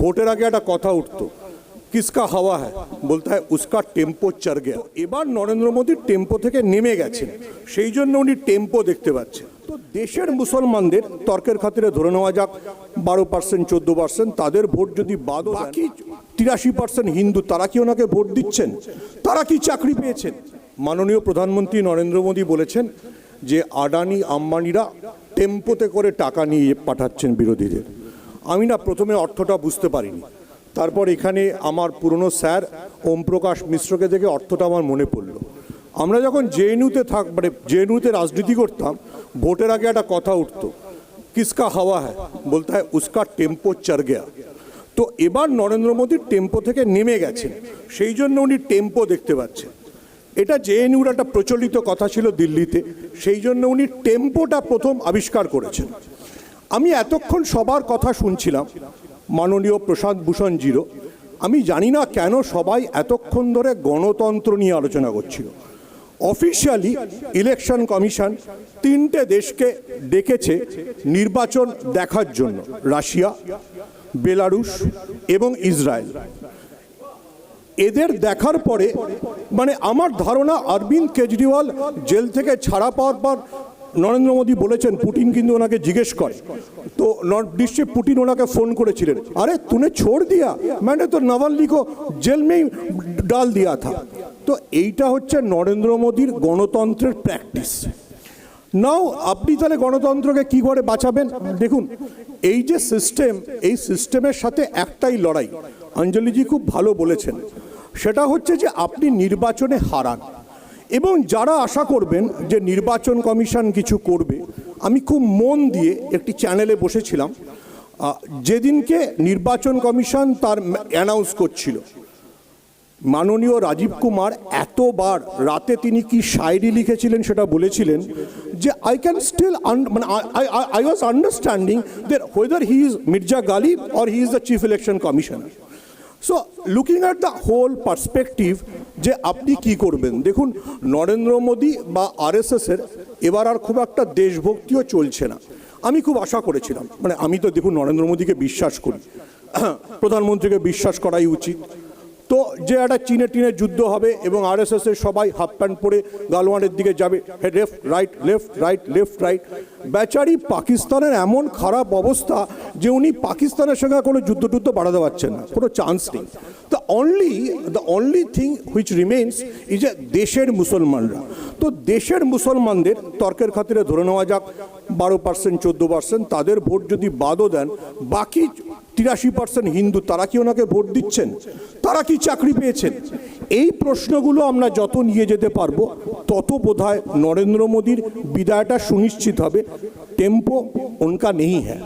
ভোটের আগে একটা কথা উঠতো কিসকা হাওয়া হ্যাঁ বলতে হয় উসকা টেম্পো চড় গেয়া। এবার নরেন্দ্র মোদীর টেম্পো থেকে নেমে গেছেন সেই জন্য উনি টেম্পো দেখতে পাচ্ছেন। তো দেশের মুসলমানদের তর্কের খাতিরে ধরে নেওয়া যাক বারো পার্সেন্ট চোদ্দ পার্সেন্ট তাদের ভোট যদি বাদ বাকি তিরাশি পার্সেন্ট হিন্দু তারা কি ওনাকে ভোট দিচ্ছেন? তারা কি চাকরি পেয়েছেন? মাননীয় প্রধানমন্ত্রী নরেন্দ্র মোদী বলেছেন যে আডানি আম্বানিরা টেম্পোতে করে টাকা নিয়ে পাঠাচ্ছেন বিরোধীদের। আমি না প্রথমে অর্থটা বুঝতে পারিনি। তারপর এখানে আমার পুরনো স্যার ওম প্রকাশ মিশ্রকে দেখে অর্থটা আমার মনে পড়ল। আমরা যখন জেএনইউতে থাক মানে জেএনইউতে রাজনীতি করতাম, ভোটের আগে একটা কথা উঠতো, কিসকা হাওয়া হ্যাঁ বলতে হয়, উসকা টেম্পো চড় গেয়া। তো এবার নরেন্দ্র মোদীর টেম্পো থেকে নেমে গেছেন, সেই জন্য উনি টেম্পো দেখতে পাচ্ছেন। এটা জেএনইউর একটা প্রচলিত কথা ছিল দিল্লিতে, সেই জন্য উনি টেম্পোটা প্রথম আবিষ্কার করেছেন। আমি এতক্ষণ সবার কথা শুনছিলাম। মাননীয় প্রশান্ত ভূষণ জিরো। আমি জানি না কেন সবাই এতক্ষণ ধরে গণতন্ত্র নিয়ে আলোচনা করছিল। অফিসিয়ালি ইলেকশন কমিশন তিনটে দেশকে ডেকেছে নির্বাচন দেখার জন্য, রাশিয়া, বেলারুশ এবং ইসরায়েল। এদের দেখার পরে মানে আমার ধারণা, অরবিন্দ কেজরিওয়াল জেল থেকে ছাড়া পাওয়ার পর নরেন্দ্র মোদী বলেছেন পুটিন কিন্তু ওনাকে জিজ্ঞেস করে। তো নিশ্চয়ই পুটিন ওনাকে ফোন করেছিলেন। আরে, তুনে ছোড় দিয়া। মানে তো নওয়াল্লি কো জেল মেই ডাল দিয়া থা। তো এইটা হচ্ছে নরেন্দ্র মোদীর গণতন্ত্রের প্র্যাকটিস নাও আপনি তাহলে গণতন্ত্রকে কি করে বাঁচাবেন? দেখুন, এই যে সিস্টেম এই সিস্টেমের সাথে একটাই লড়াই। অঞ্জলিজি খুব ভালো বলেছেন। সেটা হচ্ছে যে আপনি নির্বাচনে হারান। এবং যারা আশা করবেন যে নির্বাচন কমিশন কিছু করবে, আমি খুব মন দিয়ে একটি চ্যানেলে বসেছিলাম যেদিনকে নির্বাচন কমিশন তার অ্যানাউন্স করছিল। মাননীয় রাজীব কুমার এতবার রাতে তিনি কি শায়রি লিখেছিলেন সেটা বলেছিলেন যে আই ক্যান স্টিল মানে I was understanding that whether he is Mirza Ghalib or he is the chief election commissioner so looking at the whole perspective যে আপনি কি করবেন? দেখুন, নরেন্দ্র মোদী বা আর আরএসএসের এবার আর খুব একটা দেশভক্তিও চলছে না। আমি খুব আশা করেছিলাম। মানে আমি তো দেখুন, নরেন্দ্র মোদীকে বিশ্বাস করি। প্রধানমন্ত্রীকে বিশ্বাস করাই উচিত। তো যে একটা চীনে টিনে যুদ্ধ হবে এবং আরএসএস এর সবাই হাফ প্যান্ট পরে গালওয়ানের দিকে যাবে। Left right left right left right বেচারি পাকিস্তানের এমন খারাপ অবস্থা যে উনি পাকিস্তানের সঙ্গে কোনো যুদ্ধ টুদ্ধ বাড়াতে পারছেন না। কোনো চান্স নেই। The only the only thing which remains is এ দেশের মুসলমানরা। তো দেশের মুসলমানদের তর্কের খাতিরে ধরে নেওয়া যাক, বারো পার্সেন্ট চোদ্দ পার্সেন্ট তাদের ভোট যদি বাদও দেন, বাকি তিরাশি পার্সেন্ট হিন্দু, তারা কি ওনাকে ভোট দিচ্ছেন? তারা কি চাকরি পেয়েছেন? এই প্রশ্নগুলো আমরা যত নিয়ে যেতে পারব, তত বোধ নরেন্দ্র মোদীর বিদায়টা সুনিশ্চিত হবে। টেম্পো ওনকা নেই হ্যাঁ।